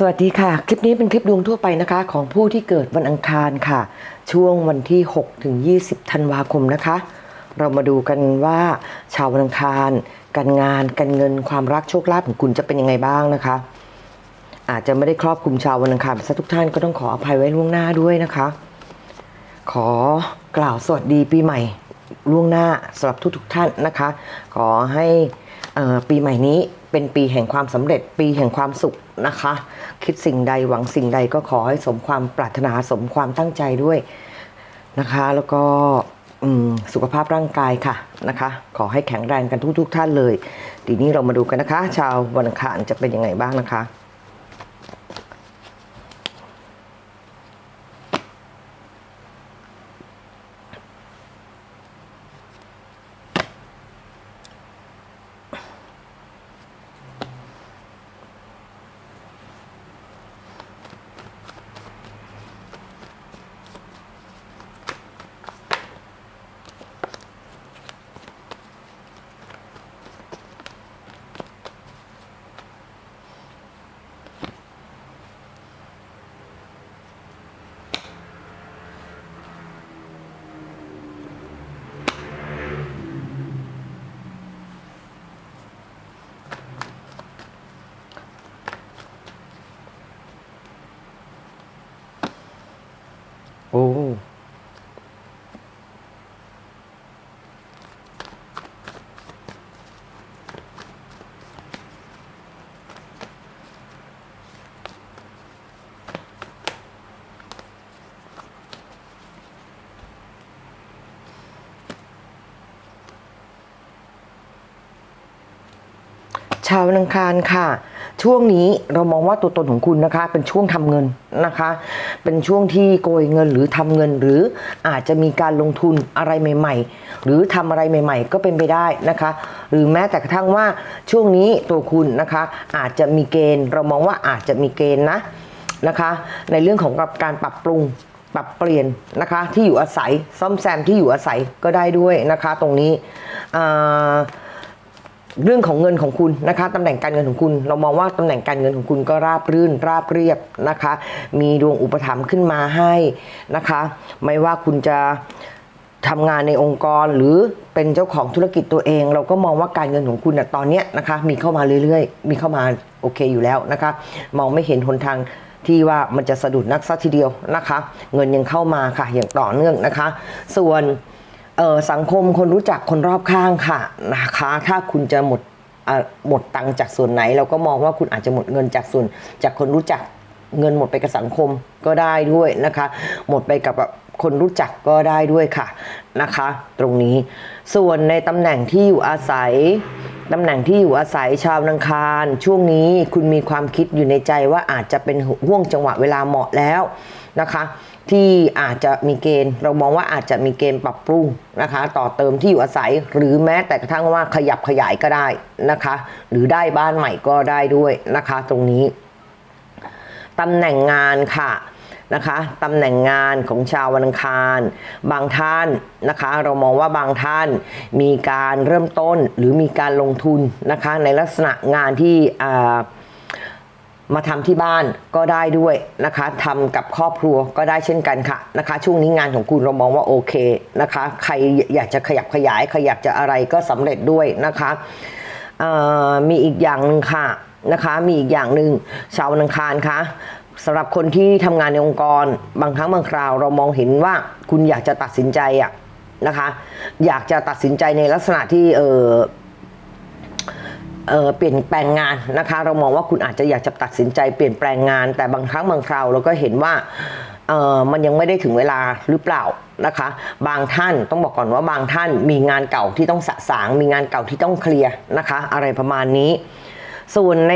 สวัสดีค่ะ คลิปนี้เป็นคลิปดวงทั่วไปนะคะ ของผู้ที่เกิดวันอังคารค่ะ ช่วงวันที่ 6 ถึง 20 ธันวาคมนะคะ เรามาดูกันว่าชาววันอังคาร การงานการเงินความรักโชคลาภของคุณจะเป็นยังไงบ้างนะคะ อาจจะไม่ได้ครอบคลุมชาววันอังคารซะทุกท่านก็ต้องขออภัยไว้ล่วงหน้าด้วยนะคะ ขอกล่าวสวัสดีปีใหม่ล่วงหน้าสำหรับทุกๆท่านนะคะ ขอให้ปีใหม่นี้ เป็นปีแห่งความสำเร็จปีแห่งความสุขนะคะ คิดสิ่งใดหวังสิ่งใดก็ขอให้สมความปรารถนาสมความตั้งใจด้วยนะคะ แล้วก็สุขภาพร่างกายค่ะนะคะ ขอให้แข็งแรงกันทุกๆทท่านเลย ทีนี้เรามาดูกันนะคะ ชาววันอังคารจะเป็นยังไงบ้างนะคะ อ้ชาวนอังคารค่ะ ช่วงนี้เรามองว่าตัวตนของคุณนะคะ เป็นช่วงทำเงินนะคะ เป็นช่วงที่โกยเงินหรือทำเงินหรืออาจจะมีการลงทุนอะไรใหม่ ๆ หรือทำอะไรใหม่ ๆ ก็เป็นไปได้นะคะ หรือแม้แต่กระทั่งว่าช่วงนี้ตัวคุณนะคะ อาจจะมีเกณฑ์ เรามองว่าอาจจะมีเกณฑ์นะนะคะ ในเรื่องของการปรับปรุงปรับเปลี่ยนนะคะที่อยู่อาศัยซ่อมแซมที่อยู่อาศัยก็ได้ด้วยนะคะ ตรงนี้อ่า เรื่องของเงินของคุณนะคะตำแหน่งการเงินของคุณ เรามองว่าตำแหน่งการเงินของคุณก็ราบรื่น ราบเรียบนะคะ มีดวงอุปถัมภ์ขึ้นมาให้นะคะ ไม่ว่าคุณจะทำงานในองค์กรหรือเป็นเจ้าของธุรกิจตัวเอง เราก็มองว่าการเงินของคุณนะตอนนี้นะคะ มีเข้ามาเรื่อยๆ มีเข้ามาโอเคอยู่แล้วนะคะ มองไม่เห็นหนทางที่ว่ามันจะสะดุดนักสักทีเดียวนะคะ เงินยังเข้ามาค่ะอย่างต่อเนื่องนะคะ ส่วน สังคมคนรู้จักคนรอบข้างค่ะนะคะ ถ้าคุณจะหมดหมดตังจากส่วนไหน เราก็มองว่าคุณอาจจะหมดเงินจากส่วน จากคนรู้จักเงินหมดไปกับสังคมก็ได้ด้วยนะคะ หมดไปกับแบบคนรู้จักก็ได้ด้วยค่ะนะคะ ตรงนี้ ส่วนในตำแหน่งที่อยู่อาศัยตำแหน่งที่อยู่อาศัยชาวนังคาร ช่วงนี้คุณมีความคิดอยู่ในใจว่าอาจจะเป็นห่วงจังหวะเวลาเหมาะแล้วนะคะ ที่อาจจะมีเกณฑ์ เรามองว่าอาจจะมีเกณฑ์ปรับปรุงนะคะ ต่อเติมที่อยู่อาศัย หรือแม้แต่กระทั่งว่าขยับขยายก็ได้นะคะ หรือได้บ้านใหม่ก็ได้ด้วยนะคะ ตรงนี้ตำแหน่งงานค่ะนะคะตำแหน่งงานของชาววันอังคาร บางท่านนะคะ เรามองว่าบางท่านมีการเริ่มต้นหรือมีการลงทุนนะคะ ในลักษณะงานที่อ่า มาทำที่บ้านก็ได้ด้วยนะคะทำกับครอบครัวก็ได้เช่นกันค่ะนะคะ ช่วงนี้งานของคุณเรามองว่าโอเคนะคะ ใครอยากจะขยับขยายขยับจะอะไรก็สำเร็จด้วยนะคะมีอีกอย่างหนึ่งค่ะนะคะ มีอีกอย่างหนึ่งชาวนังคารคะสำหรับคนที่ทำงานในองค์กร บางครั้งบางคราวเรามองเห็นว่าคุณอยากจะตัดสินใจอะนะคะ อยากจะตัดสินใจในลักษณะที่เออ เปลี่ยนแปลงงานนะคะ เรามองว่าคุณอาจจะอยากจะตัดสินใจเปลี่ยนแปลงงาน แต่บางครั้งบางคราวเราก็เห็นว่ามันยังไม่ได้ถึงเวลาหรือเปล่านะคะ บางท่านต้องบอกก่อนว่าบางท่านมีงานเก่าที่ต้องสะสาง มีงานเก่าที่ต้องเคลียร์นะคะ อะไรประมาณนี้ ส่วนใน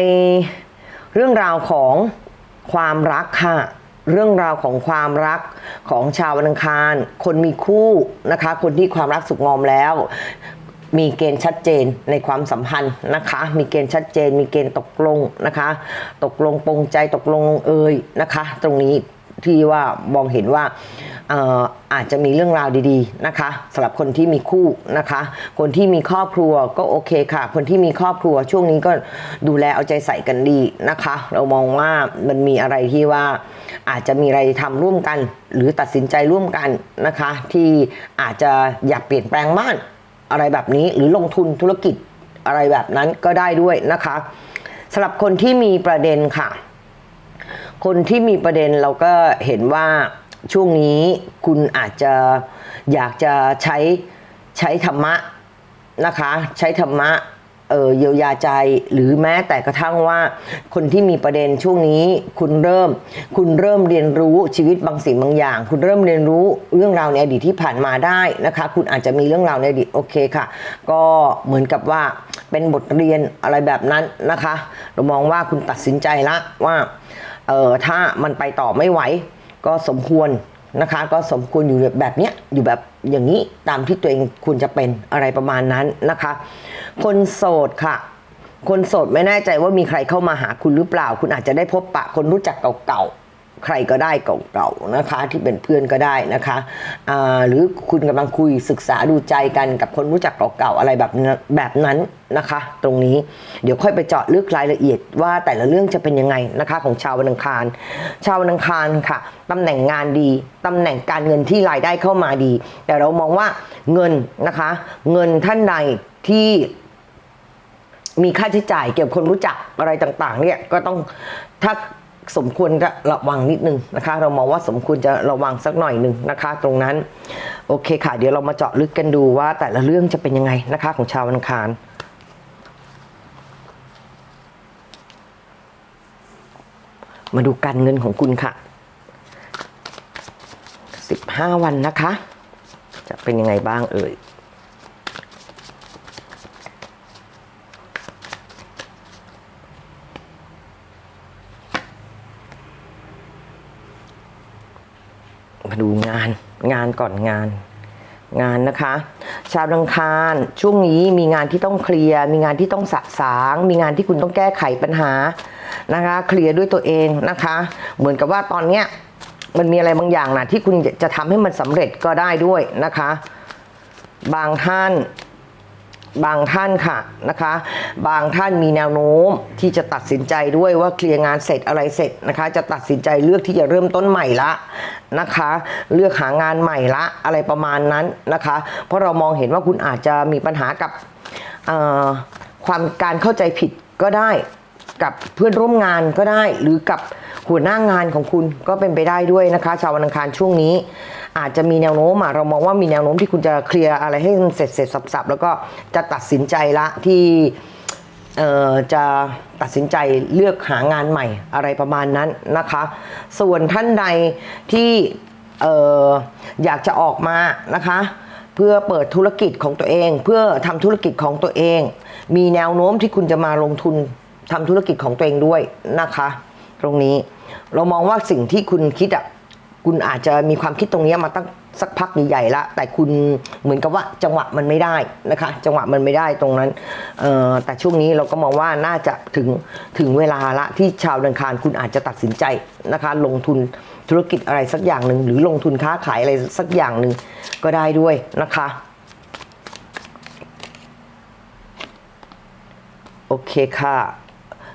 เรื่องราวของความรักค่ะเรื่องราวของความรักของชาววันอังคาร คนมีคู่นะคะ คนที่ความรักสุขงอมแล้ว มีเกณฑ์ชัดเจนในความสัมพันธ์นะคะ มีเกณฑ์ชัดเจน มีเกณฑ์ตกลงนะคะ ตกลงปรงใจตกลงลงเอยนะคะ ตรงนี้ที่ว่ามองเห็นว่าเอ่ออาจจะมีเรื่องราวดีๆนะคะสำหรับคนที่มีคู่นะคะ คนที่มีครอบครัวก็โอเคค่ะ คนที่มีครอบครัวช่วงนี้ก็ดูแลเอาใจใส่กันดีนะคะ เรามองว่ามันมีอะไรที่ว่าอาจจะมีอะไรทำร่วมกัน หรือตัดสินใจร่วมกันนะคะ ที่อาจจะอยากเปลี่ยนแปลงบ้าน อะไรแบบนี้หรือลงทุนธุรกิจอะไรแบบนั้นก็ได้ด้วยนะคะสำหรับคนที่มีประเด็นค่ะ คนที่มีประเด็นเราก็เห็นว่าช่วงนี้คุณอาจจะอยากจะใช้ใช้ธรรมะนะคะ ใช้ธรรมะ เออเยียวยาใจหรือแม้แต่กระทั่งว่า คนที่มีประเด็นช่วงนี้คุณเริ่ม คุณเริ่มเรียนรู้ชีวิตบางสิ่งบางอย่าง คุณเริ่มเรียนรู้เรื่องราวในอดีตที่ผ่านมาได้นะคะ คุณอาจจะมีเรื่องราวในอดีตโอเคค่ะ ก็เหมือนกับว่าเป็นบทเรียนอะไรแบบนั้นนะคะ เรามองว่าคุณตัดสินใจละว่าเออถ้ามันไปต่อไม่ไหว ก็สมควร นะคะ ก็สมควรอยู่แบบเนี้ยอยู่แบบอย่างนี้ตามที่ตัวเองควรจะเป็นอะไรประมาณนั้นนะคะ คนโสดค่ะ คนโสดไม่แน่ใจว่ามีใครเข้ามาหาคุณหรือเปล่า คุณอาจจะได้พบปะคนรู้จักเก่าๆ ใครก็ได้เก่าๆนะคะ ที่เป็นเพื่อนก็ได้นะคะหรือคุณกำลังคุยศึกษาดูใจกันกับคนรู้จักเก่าๆอะไรแบบแบบนั้นนะคะ ตรงนี้เดี๋ยวค่อยไปเจาะลึกรายละเอียดว่าแต่ละเรื่องจะเป็นยังไงนะคะ ของชาววันอังคาร ชาววันอังคารค่ะตำแหน่งงานดีตำแหน่งการเงินที่รายได้เข้ามาดี แต่เรามองว่าเงินนะคะ เงินท่านใดที่มีค่าใช้จ่ายเกี่ยวกับคนรู้จักอะไรต่างๆเนี่ยก็ต้องถ้า สมควรจะระวังนิดนึงนะคะ เรามองว่าสมควรจะระวังสักหน่อยหนึ่งนะคะ ตรงนั้น โอเคค่ะ เดี๋ยวเรามาเจาะลึกกันดูว่าแต่ละเรื่องจะเป็นยังไงนะคะของชาววันคารมาดูการเงินของคุณค่ะ 15 วันนะคะ จะเป็นยังไงบ้างเอ่ย มาดูงานงานก่อนงานงานนะคะ ชาวดังคารช่วงนี้มีงานที่ต้องเคลียร์มีงานที่ต้องสะสาง มีงานที่คุณต้องแก้ไขปัญหานะคะ เคลียร์ด้วยตัวเองนะคะ เหมือนกับว่าตอนเนี้ยมันมีอะไรบางอย่างนะที่คุณจะทำให้มันสำเร็จก็ได้ด้วยนะคะ บางท่าน บางท่านค่ะนะคะ บางท่านมีแนวโน้มที่จะตัดสินใจด้วยว่าเคลียร์งานเสร็จอะไรเสร็จนะคะ จะตัดสินใจเลือกที่จะเริ่มต้นใหม่ละนะคะ เลือกหางานใหม่ละอะไรประมาณนั้นนะคะ เพราะเรามองเห็นว่าคุณอาจจะมีปัญหากับความการเข้าใจผิดก็ได้ กับเพื่อนร่วมงานก็ได้หรือกับ หัวหน้างานของคุณก็เป็นไปได้ด้วยนะคะ ชาววันอังคารช่วงนี้ อาจจะมีแนวโน้มเรามองว่ามีแนวโน้มที่คุณจะเคลียร์อะไรให้เสร็จเสร็จสับๆแล้วก็จะตัดสินใจละที่จะตัดสินใจเลือกหางานใหม่อะไรประมาณนั้นนะคะ ส่วนท่านใดที่อออยากจะออกมานะคะเพื่อเปิดธุรกิจของตัวเอง เพื่อทำธุรกิจของตัวเอง มีแนวโน้มที่คุณจะมาลงทุนทำธุรกิจของตัวเองด้วยนะคะ ตรงนี้ เรามองว่าสิ่งที่คุณคิดอะคุณอาจจะมีความคิดตรงนี้มาตั้งสักพักใหญ่ๆละแต่คุณเหมือนกับว่าจังหวะมันไม่ได้นะคะ จังหวะมันไม่ได้ตรงนั้นแต่ช่วงนี้เราก็มองว่าน่าจะถึงถึงเวลาละที่ชาวดังคารคุณอาจจะตัดสินใจนะคะ ลงทุนธุรกิจอะไรสักอย่างหนึ่งหรือลงทุนค้าขายอะไรสักอย่างหนึ่งก็ได้ด้วยนะคะโอเคค่ะ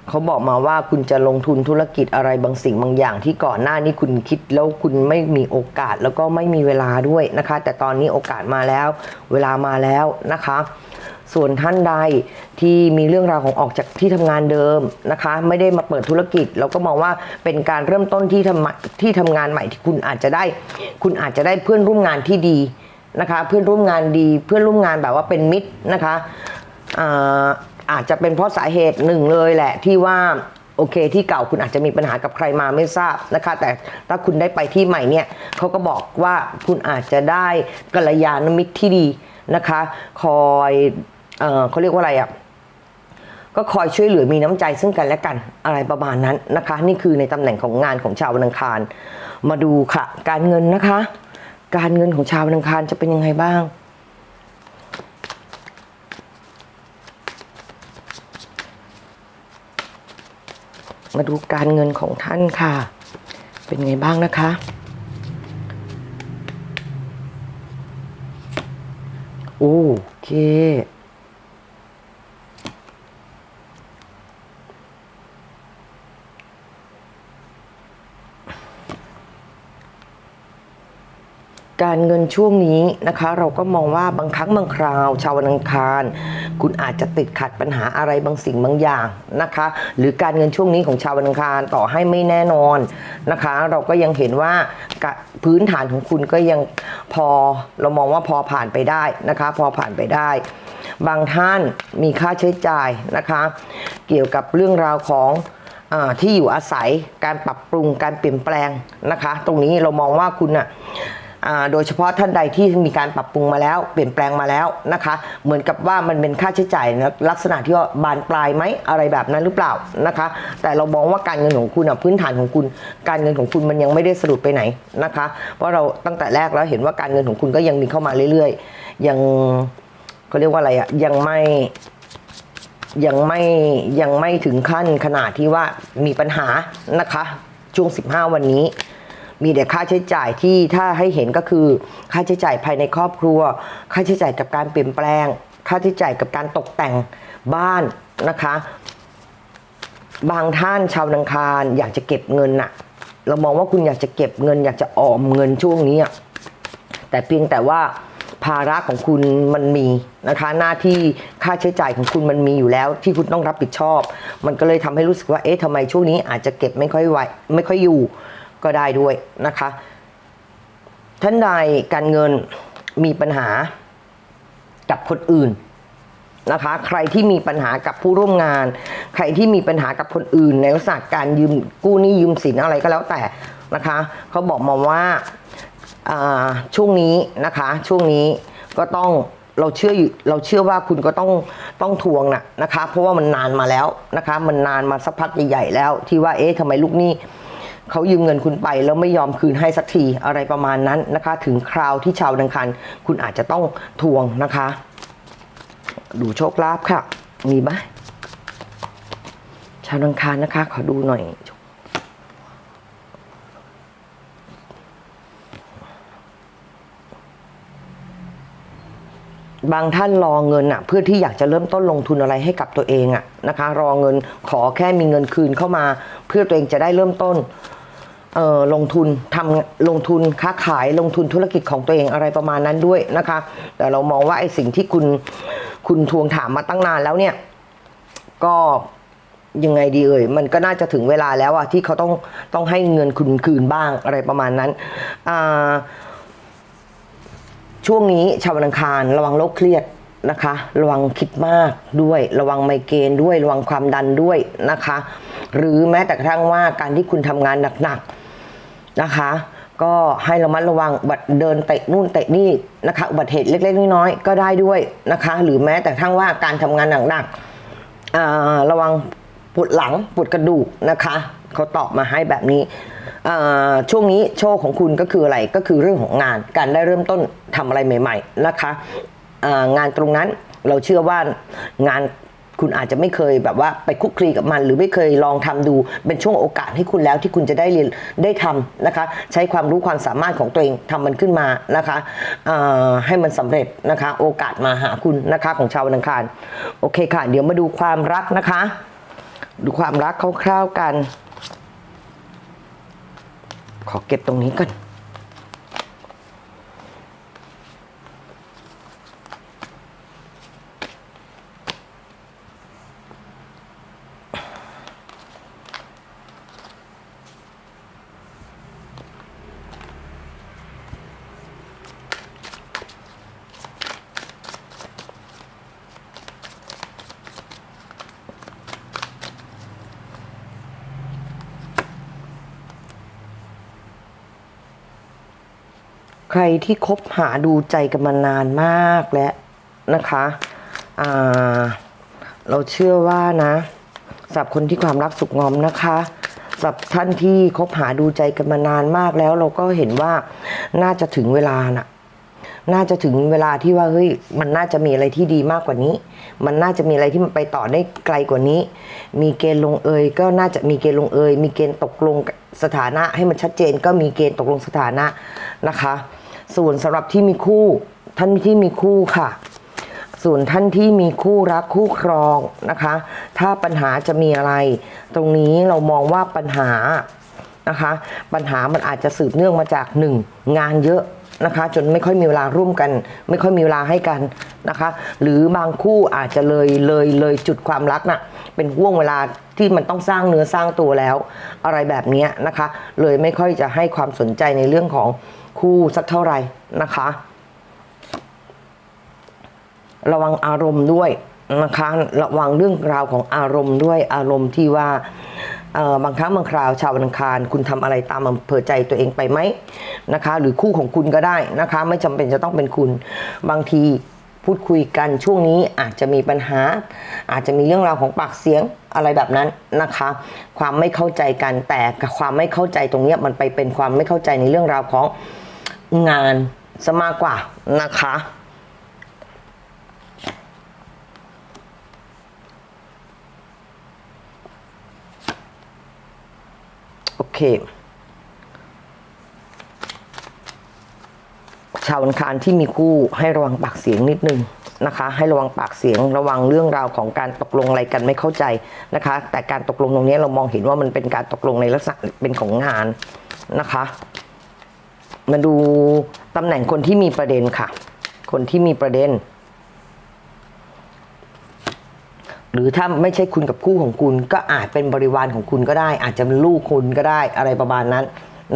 เขาบอกมาว่าคุณจะลงทุนธุรกิจอะไรบางสิ่งบางอย่าง ที่ก่อนหน้านี้คุณคิดแล้วคุณไม่มีโอกาสแล้วก็ไม่มีเวลาด้วยนะคะ แต่ตอนนี้โอกาสมาแล้ว เวลามาแล้วนะคะ ส่วนท่านใดที่มีเรื่องราวของออกจากที่ทำงานเดิมนะคะ ไม่ได้มาเปิดธุรกิจ เราก็มองว่าเป็นการเริ่มต้นที่ทำที่ทำงานใหม่ที่คุณอาจจะได้ คุณอาจจะได้เพื่อนร่วมงานที่ดีนะคะ เพื่อนร่วมงานดี เพื่อนร่วมงานแบบว่าเป็นมิตรนะคะอ่า อาจจะเป็นเพราะสาเหตุหนึ่งเลยแหละที่ว่าโอเคที่เก่าคุณอาจจะมีปัญหากับใครมาไม่ทราบนะคะ แต่ถ้าคุณได้ไปที่ใหม่เนี่ยเขาก็บอกว่าคุณอาจจะได้กัลยาณมิตรที่ดีนะคะ คอยเออเขาเรียกว่าอะไรอะก็คอยช่วยเหลือมีน้ำใจซึ่งกันและกันอะไรประมาณนั้นนะคะ นี่คือในตำแหน่งของงานของชาววันอังคาร มาดูค่ะ การเงินนะคะ การเงินของชาววันอังคารจะเป็นยังไงบ้าง มาดูการเงินของท่านค่ะ เป็นไงบ้างนะคะ โอเค การเงินช่วงนี้นะคะ เราก็มองว่าบางครั้งบางคราว ชาววันอังคาร คุณอาจจะติดขัดปัญหาอะไรบางสิ่งบางอย่างนะคะ หรือการเงินช่วงนี้ของชาววันอังคารต่อให้ไม่แน่นอนนะคะ เราก็ยังเห็นว่าพื้นฐานของคุณก็ยังพอเรามองว่าพอผ่านไปได้นะคะ พอผ่านไปได้ บางท่านมีค่าใช้จ่ายนะคะ เกี่ยวกับเรื่องราวของอที่อยู่อาศัยการปรับปรุงการเปลี่ยนแปลงนะคะ ตรงนี้เรามองว่าคุณอะอ่า โดยเฉพาะท่านใดที่มีการปรับปรุงมาแล้ว เปลี่ยนแปลงมาแล้วนะคะ เหมือนกับว่ามันเป็นค่าใช้จ่ายนะลักษณะที่ว่าบานปลายไหมอะไรแบบนั้นหรือเปล่านะคะ แต่เรามองว่าการเงินของคุณอะพื้นฐานของคุณ การเงินของคุณมันยังไม่ได้สรุปไปไหนนะคะ เพราะเราตั้งแต่แรกแล้วเห็นว่าการเงินของคุณก็ยังมีเข้ามาเรื่อยๆ ยังเขาเรียกว่าอะไรอะยังไม่ยังไม่ยังไม่ถึงขั้นขนาดที่ว่ามีปัญหานะคะ ช่วง 15 วันนี้ มีแต่ค่าใช้จ่ายที่ถ้าให้เห็นก็คือค่าใช้จ่ายภายในครอบครัว ค่าใช้จ่ายกับการเปลี่ยนแปลง ค่าใช้จ่ายกับการตกแต่งบ้านนะคะ บางท่านชาวนังคารอยากจะเก็บเงินน่ะ เรามองว่าคุณอยากจะเก็บเงิน อยากจะออมเงินช่วงนี้อะแต่เพียงแต่ว่าภาระของคุณมันมีนะคะ หน้าที่ค่าใช้จ่ายของคุณมันมีอยู่แล้ว ที่คุณต้องรับผิดชอบ มันก็เลยทำให้รู้สึกว่าเอ๊ะทำไมช่วงนี้อาจจะเก็บไม่ค่อยไหวไม่ค่อยอยู่ ก็ได้ด้วยนะคะท่านใดการเงินมีปัญหากับคนอื่นนะคะ ใครที่มีปัญหากับผู้ร่วมงาน ใครที่มีปัญหากับคนอื่น ในลักษณะการยืมกู้หนี้ยืมสินอะไรก็แล้วแต่นะคะเขาบอกมาว่าช่วงนี้นะคะช่วงนี้ก็ต้องเราเชื่ออยู่เราเชื่อว่าคุณก็ต้องต้องทวงนะนะคะ เพราะว่ามันนานมาแล้วนะคะ มันนานมาสักพักใหญ่ๆแล้ว ที่ว่าเอ๊ะทำไมลูกหนี้ เขายืมเงินคุณไปแล้วไม่ยอมคืนให้สักทีอะไรประมาณนั้นนะคะ ถึงคราวที่ชาวดังคัน คุณอาจจะต้องทวงนะคะ ดูโชคลาภค่ะ มีไหมชาวนังคารนะคะ ขอดูหน่อยบางท่านรอเงินอะเพื่อที่อยากจะเริ่มต้นลงทุนอะไรให้กับตัวเองอะนะคะ รอเงินขอแค่มีเงินคืนเข้ามา เพื่อตัวเองจะได้เริ่มต้น เอ่อลงทุนทำลงทุนค้าขายลงทุนธุรกิจของตัวเองอะไรประมาณนั้นด้วยนะคะ แต่เรามองว่าไอ้สิ่งที่คุณคุณทวงถามมาตั้งนานแล้วเนี่ย ก็ยังไงดีเอ่ยมันก็น่าจะถึงเวลาแล้วอะที่เขาต้องต้องให้เงินคุณคืนบ้างอะไรประมาณนั้นอ่าช่วงนี้ชาววันอังคารระวังโรคเครียดนะคะ ระวังคิดมากด้วย ระวังไมเกรนด้วย ระวังความดันด้วยนะคะ หรือแม้แต่กระทั่งว่าการที่คุณทำงานหนักๆ นะคะ ก็ให้ระมัดระวังบัดเดินเตะนู่นเตะนี่นะคะอุบัติเหตุเล็กๆน้อยๆก็ได้ด้วยนะคะ หรือแม้แต่ทั่งว่าการทำงานหนักๆระวังปวดหลังปวดกระดูกนะคะเขาตอบมาให้แบบนี้ช่วงนี้โชคของคุณก็คืออะไรก็คือเรื่องของงาน การได้เริ่มต้นทำอะไรใหม่ ๆ นะคะงานตรงนั้นเราเชื่อว่างาน คุณอาจจะไม่เคยแบบว่าไปคุกคลีกับมัน หรือไม่เคยลองทำดูเป็นช่วงโอกาสให้คุณแล้วที่คุณจะได้เรียนได้ทำนะคะ ใช้ความรู้ความสามารถของตัวเองทำมันขึ้นมานะคะให้มันสำเร็จนะคะ โอกาสมาหาคุณนะคะของชาววันอังคารโอเคค่ะ เดี๋ยวมาดูความรักนะคะ ดูความรักคร่าวๆกัน ขอเก็บตรงนี้ก่อน ใครที่คบหาดูใจกันมานานมากแล้วนะคะอ่าเราเชื่อว่านะสำหรับคนที่ความรักสุขงอมนะคะสำหรับท่านที่คบหาดูใจกันมานานมากแล้ว เราก็เห็นว่าน่าจะถึงเวลาน่ะน่าจะถึงเวลาที่ว่าเฮ้ยมันน่าจะมีอะไรที่ดีมากกว่านี้ มันน่าจะมีอะไรที่มันไปต่อได้ไกลกว่านี้ มีเกณฑ์ลงเอยก็น่าจะมีเกณฑ์ลงเอย มีเกณฑ์ตกลงสถานะให้มันชัดเจนก็มีเกณฑ์ตกลงสถานะนะคะ ส่วนสำหรับที่มีคู่ ท่านที่มีคู่ค่ะ ส่วนท่านที่มีคู่รักคู่ครองนะคะ ถ้าปัญหาจะมีอะไร ตรงนี้เรามองว่าปัญหานะคะ ปัญหามันอาจจะสืบเนื่องมาจากหนึ่งงานเยอะนะคะจนไม่ค่อยมีเวลาร่วมกัน ไม่ค่อยมีเวลาให้กันนะคะ หรือบางคู่อาจจะเลยเลยเลยจุดความรักน่ะเป็นห่วงเวลาที่มันต้องสร้างเนื้อสร้างตัวแล้ว อะไรแบบนี้นะคะ เลยไม่ค่อยจะให้ความสนใจในเรื่องของ คู่สักเท่าไหร่นะคะ ระวังอารมณ์ด้วยนะคะ ระวังเรื่องราวของอารมณ์ด้วยอารมณ์ที่ว่าเออบางครั้งบางคราวชาววันอังคารคุณทำอะไรตามอำเภอใจตัวเองไปไหมนะคะ หรือคู่ของคุณก็ได้นะคะ ไม่จำเป็นจะต้องเป็นคุณบางทีพูดคุยกันช่วงนี้อาจจะมีปัญหา อาจจะมีเรื่องราวของปากเสียงอะไรแบบนั้นนะคะ ความไม่เข้าใจกันแต่ความไม่เข้าใจตรงนี้มันไปเป็นความไม่เข้าใจในเรื่องราวของ งานซะมากกว่านะคะ โอเค ชาวอังคารที่มีคู่ให้ระวังปากเสียงนิดนึงนะคะ ให้ระวังปากเสียงระวังเรื่องราวของการตกลงอะไรกันไม่เข้าใจนะคะ แต่การตกลงตรงนี้เรามองเห็นว่ามันเป็นการตกลงในลักษณะเป็นของงานนะคะ มาดูตำแหน่งคนที่มีประเด็นค่ะ คนที่มีประเด็น หรือถ้าไม่ใช่คุณกับคู่ของคุณ ก็อาจเป็นบริวารของคุณก็ได้ อาจจะเป็นลูกคุณก็ได้อะไรประมาณนั้น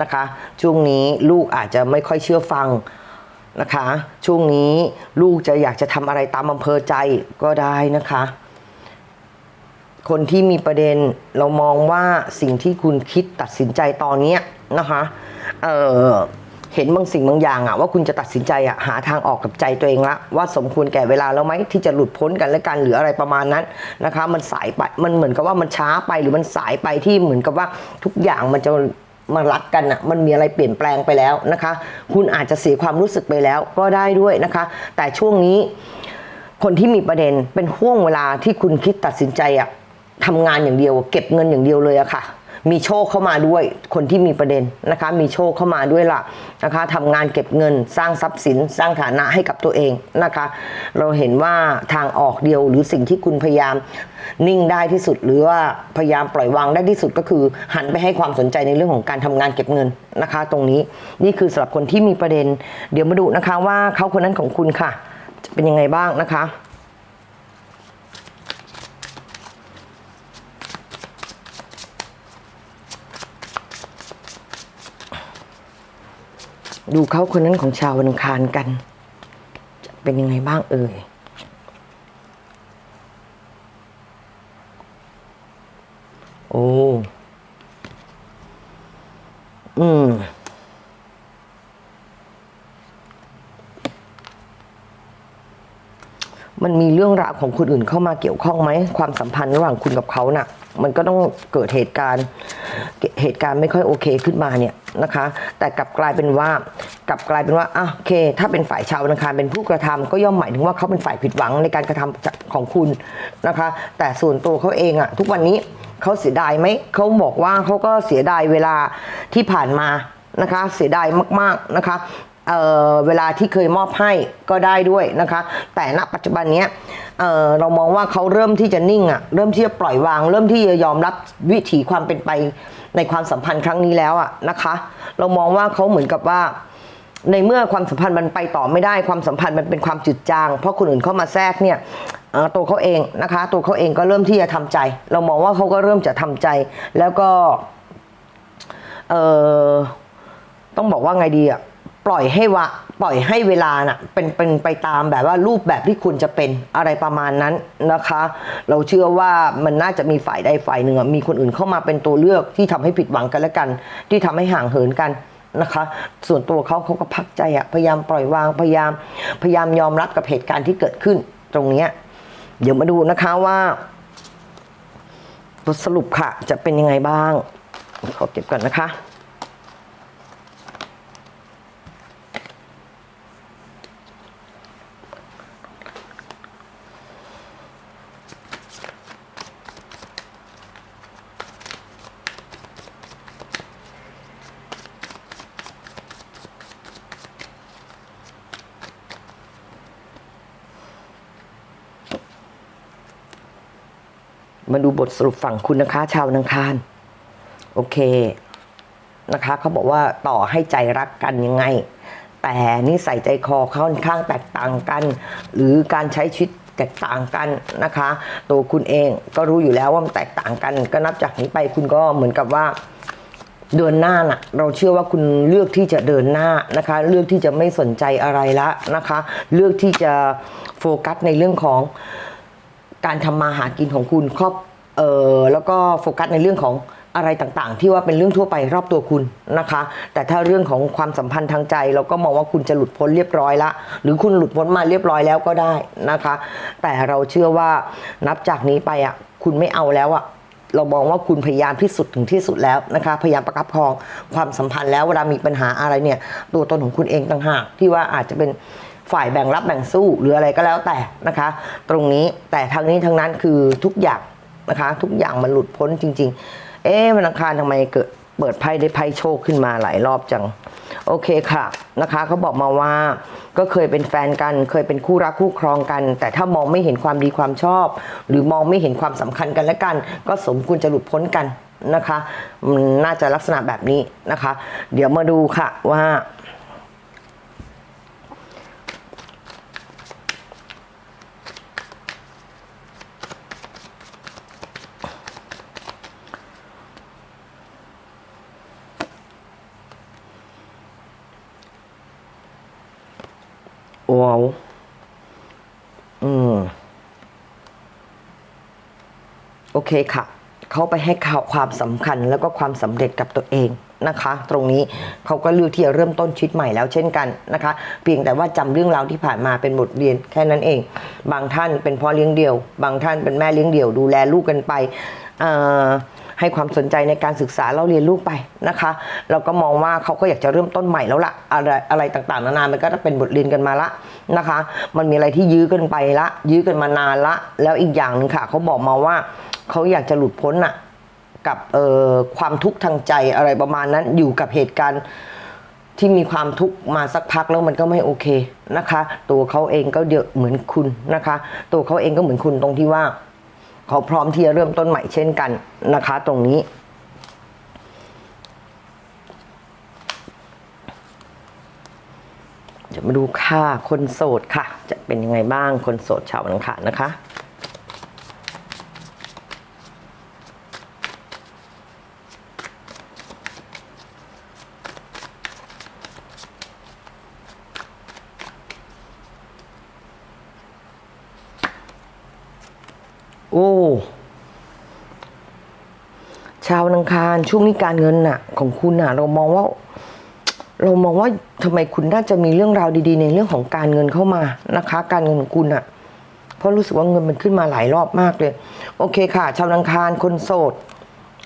นะคะ ช่วงนี้ลูกอาจจะไม่ค่อยเชื่อฟังนะคะ ช่วงนี้ลูกจะอยากจะทำอะไรตามอำเภอใจก็ได้นะคะ คนที่มีประเด็นเรามองว่าสิ่งที่คุณคิดตัดสินใจตอนเนี้นะคะ เออ เห็นบางสิ่งบางอย่างอะว่าคุณจะตัดสินใจอะหาทางออกกับใจตัวเองละว่าสมควรแก่เวลาแล้วไหมที่จะหลุดพ้นกันและกันหรืออะไรประมาณนั้นนะคะ มันสายไปมันเหมือนกับว่ามันช้าไปหรือมันสายไปที่เหมือนกับว่าทุกอย่างมันจะมารักกันอะมันมีอะไรเปลี่ยนแปลงไปแล้วนะคะ คุณอาจจะเสียความรู้สึกไปแล้วก็ได้ด้วยนะคะ แต่ช่วงนี้ คนที่มีประเด็นเป็นห่วงเวลาที่คุณคิดตัดสินใจอะทำงานอย่างเดียว เก็บเงินอย่างเดียวเลยอะค่ะ มีโชคเข้ามาด้วยคนที่มีประเด็นนะคะ มีโชคเข้ามาด้วยล่ะนะคะทำงานเก็บเงินสร้างทรัพย์สินสร้างฐานะให้กับตัวเองนะคะ เราเห็นว่าทางออกเดียวหรือสิ่งที่คุณพยายามนิ่งได้ที่สุดหรือว่าพยายามปล่อยวางได้ที่สุดก็คือ หันไปให้ความสนใจในเรื่องของการทำงานเก็บเงินนะคะ ตรงนี้นี่คือสำหรับคนที่มีประเด็น เดี๋ยวมาดูนะคะว่าเขาคนนั้นของคุณค่ะ จะเป็นยังไงบ้างนะคะ ดูเขาคนนั้นของชาววันอังคารกัน จะเป็นยังไงบ้างเอ่ยโอ้อืมมันมีเรื่องราวของคนอื่นเข้ามาเกี่ยวข้องไหม ความสัมพันธ์ระหว่างคุณกับเขาน่ะ มันก็ต้องเกิดเหตุการณ์ เหตุการณ์ไม่ค่อยโอเคขึ้นมาเนี่ยนะคะ แต่กลับกลายเป็นว่า กลับกลายเป็นว่าอะโอเค ถ้าเป็นฝ่ายชาวธนาคารเป็นผู้กระทำก็ย่อมหมายถึงว่าเขาเป็นฝ่ายผิดหวังในการกระทำจาของคุณนะคะ แต่ส่วนตัวเขาเองอะทุกวันนี้เขาเสียดายไหมเขาบอกว่าเขาก็เสียดายเวลาที่ผ่านมานะคะ เสียดายมากๆนะคะเเวลาที่เคยมอบให้ก็ได้ด้วยนะคะ แต่ณปัจจุบันนี้เเรามองว่าเขาเริ่มที่จะนิ่งอะ่ะเริ่มที่จะปล่อยวาง เริ่มที่จะยอมรับวิถีความเป็นไปในความสัมพันธ์ครั้งนี้แล้วอะ่ะนะคะ เรามองว่าเขาเหมือนกับว่า ในเมื่อความสัมพันธ์มันไปต่อไม่ได้ความสัมพันธ์มันเป็นความจืดจาง เพราะคนอื่นเข้ามาแทรกเนี่ยตัวเขาเองนะคะ ตัวเขาเองก็เริ่มที่จะทำใจ เรามองว่าเขาก็เริ่มจะทำใจ แล้วก็เออต้องบอกว่าไงดีอะปล่อยให้วะปล่อยให้เวลาน่ะเป็นเป็นไปตามแบบว่ารูปแบบที่คุณจะเป็นอะไรประมาณนั้นนะคะ เราเชื่อว่ามันน่าจะมีฝ่ายใดฝ่ายหนึ่งมีคนอื่นเข้ามาเป็นตัวเลือกที่ทำให้ผิดหวังกันและกัน ที่ทำให้ห่างเหินกัน นะคะ ส่วนตัวเขาเขาก็พักใจอะพยายามปล่อยวางพยายามพยายามยอมรับกับเหตุการณ์ที่เกิดขึ้น ตรงเนี้ยเดี๋ยวมาดูนะคะว่าบทสรุปค่ะ จะเป็นยังไงบ้าง ขอเก็บก่อนนะคะ มาดูบทสรุปฝั่งคุณนะคะ ชาวนังคารโอเคนะคะเขาบอกว่าต่อให้ใจรักกันยังไง แต่นิสัยใจคอค่อนข้างแตกต่างกัน หรือการใช้ชีวิตแตกต่างกันนะคะ ตัวคุณเองก็รู้อยู่แล้วว่ามันแตกต่างกัน ก็นับจากนี้ไปคุณก็เหมือนกับว่าเดินหน้าน่ะเราเชื่อว่าคุณเลือกที่จะเดินหน้านะคะ เลือกที่จะไม่สนใจอะไรละนะคะ เลือกที่จะโฟกัสในเรื่องของ การทำมาหากินของคุณครอบเออแล้วก็โฟกัสในเรื่องของอะไรต่างๆ ที่ว่าเป็นเรื่องทั่วไปรอบตัวคุณนะคะ แต่ถ้าเรื่องของความสัมพันธ์ทางใจ เราก็มองว่าคุณจะหลุดพ้นเรียบร้อยละหรือคุณหลุดพ้นมาเรียบร้อยแล้วก็ได้นะคะ แต่เราเชื่อว่านับจากนี้ไปอะคุณไม่เอาแล้วอะเรามองว่าคุณพยายามที่สุดถึงที่สุดแล้วนะคะพยายามประคับประคองความสัมพันธ์แล้วเวลามีปัญหาอะไรเนี่ยตัวตนของคุณเองต่างหากที่ว่าอาจจะเป็น ฝ่ายแบ่งรับแบ่งสู้หรืออะไรก็แล้วแต่นะคะ ตรงนี้แต่ทางนี้ทั้งนั้นคือทุกอย่างนะคะ ทุกอย่างมันหลุดพ้นจริง ๆ เอ๊ะวันอังคารทำไมเกิดเปิดไพ่ได้ไพ่โชคขึ้นมาหลายรอบจัง โอเคค่ะนะคะเขาบอกมาว่าก็เคยเป็นแฟนกัน เคยเป็นคู่รักคู่ครองกัน แต่ถ้ามองไม่เห็นความดีความชอบ หรือมองไม่เห็นความสำคัญกันและกัน ก็สมควรจะหลุดพ้นกันนะคะ น่าจะลักษณะแบบนี้นะคะ เดี๋ยวมาดูค่ะว่า ว้าวอืมโอเคค่ะ เขาไปให้ข่าวความสำคัญแล้วก็ความสำเร็จกับตัวเองนะคะ ตรงนี้เขาก็เลือกที่จะเริ่มต้นชีวิตใหม่แล้วเช่นกันนะคะ เพียงแต่ว่าจำเรื่องราวที่ผ่านมาเป็นบทเรียนแค่นั้นเอง บางท่านเป็นพ่อเลี้ยงเดี่ยว บางท่านเป็นแม่เลี้ยงเดี่ยว ดูแลลูกกันไปอ่อ ให้ความสนใจในการศึกษาเล่าเรียนลูกไปนะคะ เราก็มองว่าเขาก็อยากจะเริ่มต้นใหม่แล้วละอะไรอะไรต่างๆนานามันก็จะเป็นบทเรียนกันมาละนะคะ มันมีอะไรที่ยื้อกันไปละ ยื้อกันมานานละ แล้วอีกอย่างหนึ่งค่ะเขาบอกมาว่าเขาอยากจะหลุดพ้นอะกับเอ่อความทุกข์ทางใจอะไรประมาณนั้นอยู่กับเหตุการณ์ที่มีความทุกข์มาสักพักแล้วมันก็ไม่โอเคนะคะ ตัวเขาเองก็เยอะเหมือนคุณนะคะ ตัวเขาเองก็เหมือนคุณตรงที่ว่า เขาพร้อมที่จะเริ่มต้นใหม่เช่นกันนะคะ ตรงนี้จะมาดูค่าคนโสดค่ะ จะเป็นยังไงบ้างคนโสดชาวอังคารนะคะ โอ้ ชาวนังคาร ช่วงนี้การเงินน่ะ ของคุณน่ะ เรามองว่า เรามองว่าทำไมคุณน่าจะมีเรื่องราวดีๆ ในเรื่องของการเงินเข้ามานะคะ การเงินของคุณน่ะ เพราะรู้สึกว่าเงินมันขึ้นมาหลายรอบมากเลย โอเคค่ะ ชาวนังคารคนโสด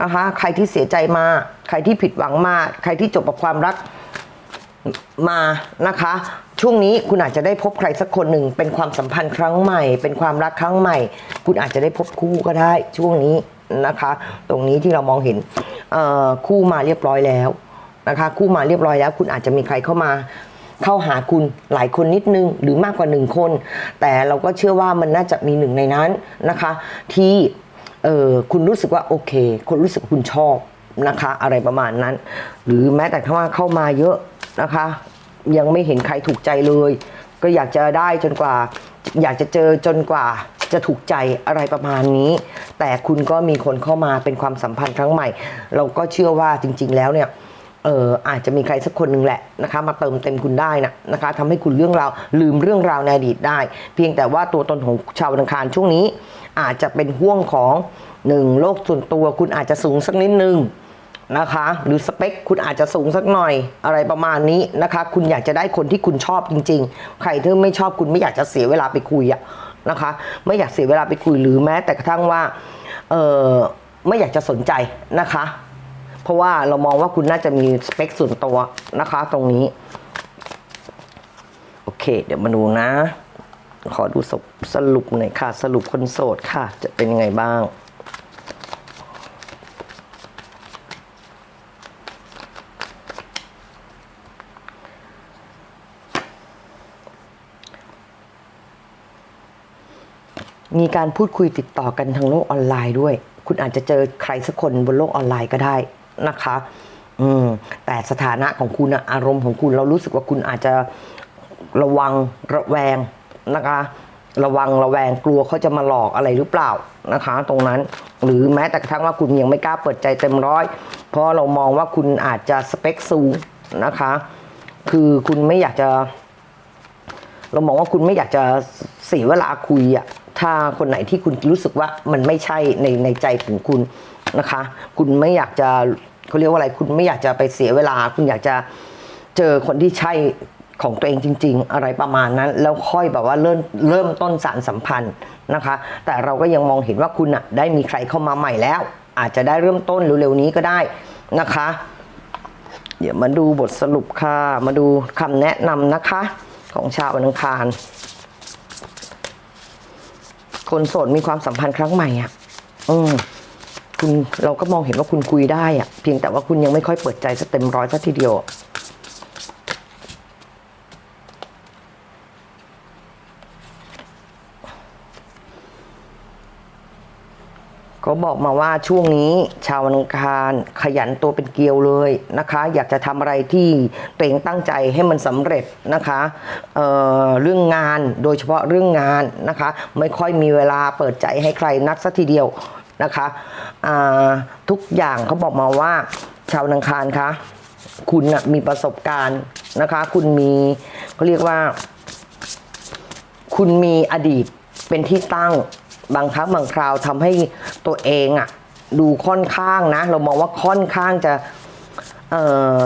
นะคะใครที่เสียใจมา ใครที่ผิดหวังมา ใครที่จบกับความรักมานะคะ ช่วงนี้คุณอาจจะได้พบใครสักคนหนึ่งเป็นความสัมพันธ์ครั้งใหม่ เป็นความรักครั้งใหม่ คุณอาจจะได้พบคู่ก็ได้ ช่วงนี้ นะคะ ตรงนี้ที่เรามองเห็นคู่มาเรียบร้อยแล้วนะคะ คู่มาเรียบร้อยแล้ว คุณอาจจะมีใครเข้ามาเข้าหาคุณหลายคนนิดนึงหรือมากกว่าหนึ่งคน แต่เราก็เชื่อว่ามันน่าจะมีหนึ่งในนั้นนะคะ ที่คุณรู้สึกว่าโอเค คนรู้สึกคุณชอบนะคะ อะไรประมาณนั้น หรือแม้แต่ถ้าว่าเข้ามาเยอะนะคะ ยังไม่เห็นใครถูกใจเลย ก็อยากจะได้จนกว่า อยากจะเจอจนกว่า จะถูกใจอะไรประมาณนี้ แต่คุณก็มีคนเข้ามาเป็นความสัมพันธ์ครั้งใหม่ เราก็เชื่อว่าจริง ๆ แล้วเนี่ยเอออาจจะมีใครสักคนหนึ่งแหละนะคะ มาเติมเต็มคุณได้นะนะคะทำให้คุณเรื่องราวลืมเรื่องราวในอดีตได้ เพียงแต่ว่าตัวตนของชาววันอังคารช่วงนี้ อาจจะเป็นห่วงของหนึ่งโลกส่วนตัวคุณอาจจะสูงสักนิดนึงนะคะ หรือสเปคคุณอาจจะสูงสักหน่อยอะไรประมาณนี้นะคะ คุณอยากจะได้คนที่คุณชอบจริง ๆ ใครที่ไม่ชอบคุณไม่อยากจะเสียเวลาไปคุยอะ นะคะ ไม่อยากเสียเวลาไปคุยหรือแม้แต่กระทั่งว่าเออไม่อยากจะสนใจนะคะ เพราะว่าเรามองว่าคุณน่าจะมีสเปคส่วนตัวนะคะ ตรงนี้ โอเค เดี๋ยวมาดูนะ ขอดูสรุปหน่อยค่ะ สรุปคนโสดค่ะ จะเป็นยังไงบ้าง มีการพูดคุยติดต่อกันทางโลกออนไลน์ด้วย คุณอาจจะเจอใครสักคนบนโลกออนไลน์ก็ได้นะคะ อืม แต่สถานะของคุณอารมณ์ของคุณเรารู้สึกว่าคุณอาจจะระวังระแวงนะคะ ระวังระแวงกลัวเขาจะมาหลอกอะไรหรือเปล่านะคะ ตรงนั้นหรือแม้แต่กระทั่งว่าคุณยังไม่กล้าเปิดใจเต็มร้อย เพราะเรามองว่าคุณอาจจะสเปคสูงนะคะ คือคุณไม่อยากจะ เรามองว่าคุณไม่อยากจะเสียเวลาคุยอะถ้าคนไหนที่คุณรู้สึกว่ามันไม่ใช่ในในใจของคุณนะคะ คุณไม่อยากจะเขาเรียกว่าอะไร คุณไม่อยากจะไปเสียเวลา คุณอยากจะเจอคนที่ใช่ของตัวเองจริง ๆ อะไรประมาณนั้น แล้วค่อยแบบว่าเริ่มเริ่มต้นสารสัมพันธ์นะคะ แต่เราก็ยังมองเห็นว่าคุณอะได้มีใครเข้ามาใหม่แล้ว อาจจะได้เริ่มต้นเร็วๆนี้ก็ได้นะคะ เดี๋ยวมาดูบทสรุปค่ะ มาดูคำแนะนำนะคะ ของชาววันอังคาร คนโสดมีความสัมพันธ์ครั้งใหม่อะ อืมคุณเราก็มองเห็นว่าคุณคุยได้อะ เพียงแต่ว่าคุณยังไม่ค่อยเปิดใจสเต็มร้อยสักทีเดียว เขาบอกมาว่าช่วงนี้ชาวนังคารขยันตัวเป็นเกลียวเลยนะคะ อยากจะทำอะไรที่ตัวเองตั้งใจให้มันสำเร็จนะคะเเรื่องงานโดยเฉพาะเรื่องงานนะคะ ไม่ค่อยมีเวลาเปิดใจให้ใครนักสักทีเดียวนะคะทุกอย่างเขาบอกมาว่า ชาวนังคารคะคุณนะมีประสบการณ์นะคะ คุณมีเขาเรียกว่า คุณมีอดีตเป็นที่ตั้ง บางครั้งบางคราวทำให้ตัวเองอะดูค่อนข้างนะ เรามองว่าค่อนข้างจะเอ่อ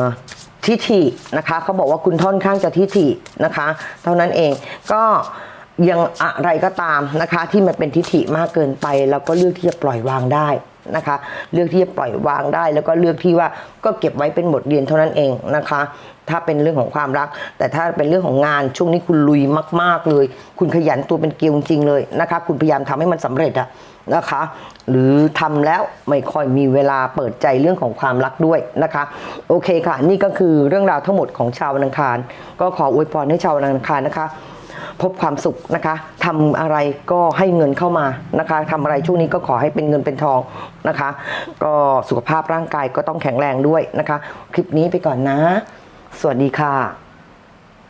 ทิฐินะคะเขาบอกว่าคุณท่อนข้างจะทิฐินะคะ เท่านั้นเองก็ยังอะไรก็ตามนะคะ ที่มันเป็นทิฐิมากเกินไป เราก็เลือกที่จะปล่อยวางได้ นะคะ เลือกที่จะปล่อยวางได้ แล้วก็เลือกที่ว่าก็เก็บไว้เป็นบทเรียนเท่านั้นเองนะคะ ถ้าเป็นเรื่องของความรัก แต่ถ้าเป็นเรื่องของงานช่วงนี้คุณลุยมาก ๆเลย คุณขยันตัวเป็นเกลียวจริงเลยนะคะ คุณพยายามทำให้มันสำเร็จอะนะคะ หรือทำแล้วไม่ค่อยมีเวลาเปิดใจเรื่องของความรักด้วยนะคะ โอเคค่ะ นี่ก็คือเรื่องราวทั้งหมดของชาววันอังคาร ก็ขออวยพรให้ชาววันอังคารนะคะ พบความสุขนะคะทำอะไรก็ให้เงินเข้ามานะคะทำอะไรช่วงนี้ก็ขอให้เป็นเงินเป็นทองนะคะ ก็สุขภาพร่างกายก็ต้องแข็งแรงด้วยนะคะ คลิปนี้ไปก่อนนะ สวัสดีค่ะ